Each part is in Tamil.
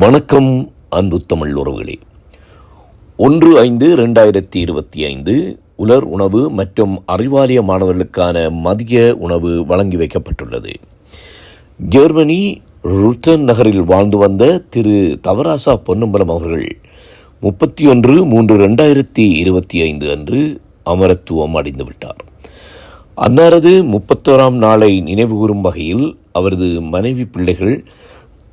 வணக்கம் அன்பு தமிழ் உறவுகளே. ஒன்று ஐந்து ரெண்டாயிரத்தி இருபத்தி ஐந்து உலர் உணவு மற்றும் அறிவாலய மாணவர்களுக்கான மதிய உணவு வழங்கி வைக்கப்பட்டுள்ளது. ஜெர்மனி ருட்டன் நகரில் வாழ்ந்து வந்த திரு தவராசா பொன்னம்பலம் அவர்கள் முப்பத்தி ஒன்று மூன்று ரெண்டாயிரத்தி இருபத்தி ஐந்து அன்று அமரத்துவம் அடைந்து விட்டார். அன்னாரது முப்பத்தோராம் நாளை நினைவுகூரும் வகையில் அவரது மனைவி பிள்ளைகள்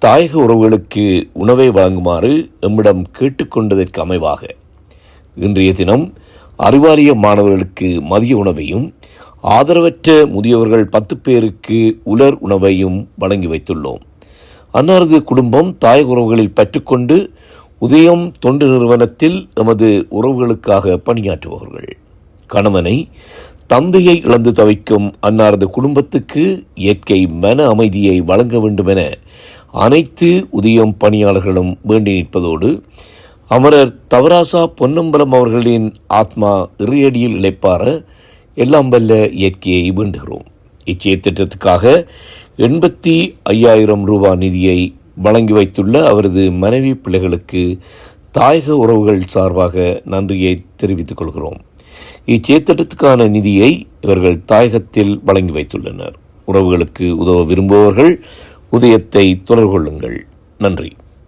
தாயக உறவுகளுக்கு உணவை வழங்குமாறு எம்மிடம் கேட்டுக்கொண்டதற்கு அமைவாக. இன்றைய தினம் அறிவாரிய மாணவர்களுக்கு மதிய உணவையும் ஆதரவற்ற முதியவர்கள் பத்து பேருக்கு உலர் உணவையும் வழங்கி வைத்துள்ளோம். அன்னாரது குடும்பம் தாயக உறவுகளில் பற்றுக்கொண்டு உதயம் தொண்டு நிறுவனத்தில் எமது உறவுகளுக்காக பணியாற்றுபவர்கள். கணவனை தந்தையை இழந்து தவிக்கும் அன்னாரது குடும்பத்துக்கு இயற்கை மன அமைதியை வழங்க வேண்டும் என அனைத்து உதயம் பணியாளர்களும் வேண்டி நிற்பதோடு அமரர் தவராசா பொன்னம்பலம் அவர்களின் ஆத்மா இறையடியில் இழைப்பார எல்லாம் வல்ல இயற்கையை வேண்டுகிறோம். இச்செய திட்டத்துக்காக எண்பத்தி ஐயாயிரம் ரூபாய் நிதியை வழங்கி வைத்துள்ள அவரது மனைவி பிள்ளைகளுக்கு தாயக உறவுகள் சார்பாக நன்றியை தெரிவித்துக் கொள்கிறோம். இச்சேத்திட்டத்துக்கான நிதியை இவர்கள் தாயகத்தில் வழங்கி வைத்துள்ளனர். உறவுகளுக்கு உதவ விரும்புபவர்கள் உதயத்தை தொடர்கொள்ளுங்கள். நன்றி.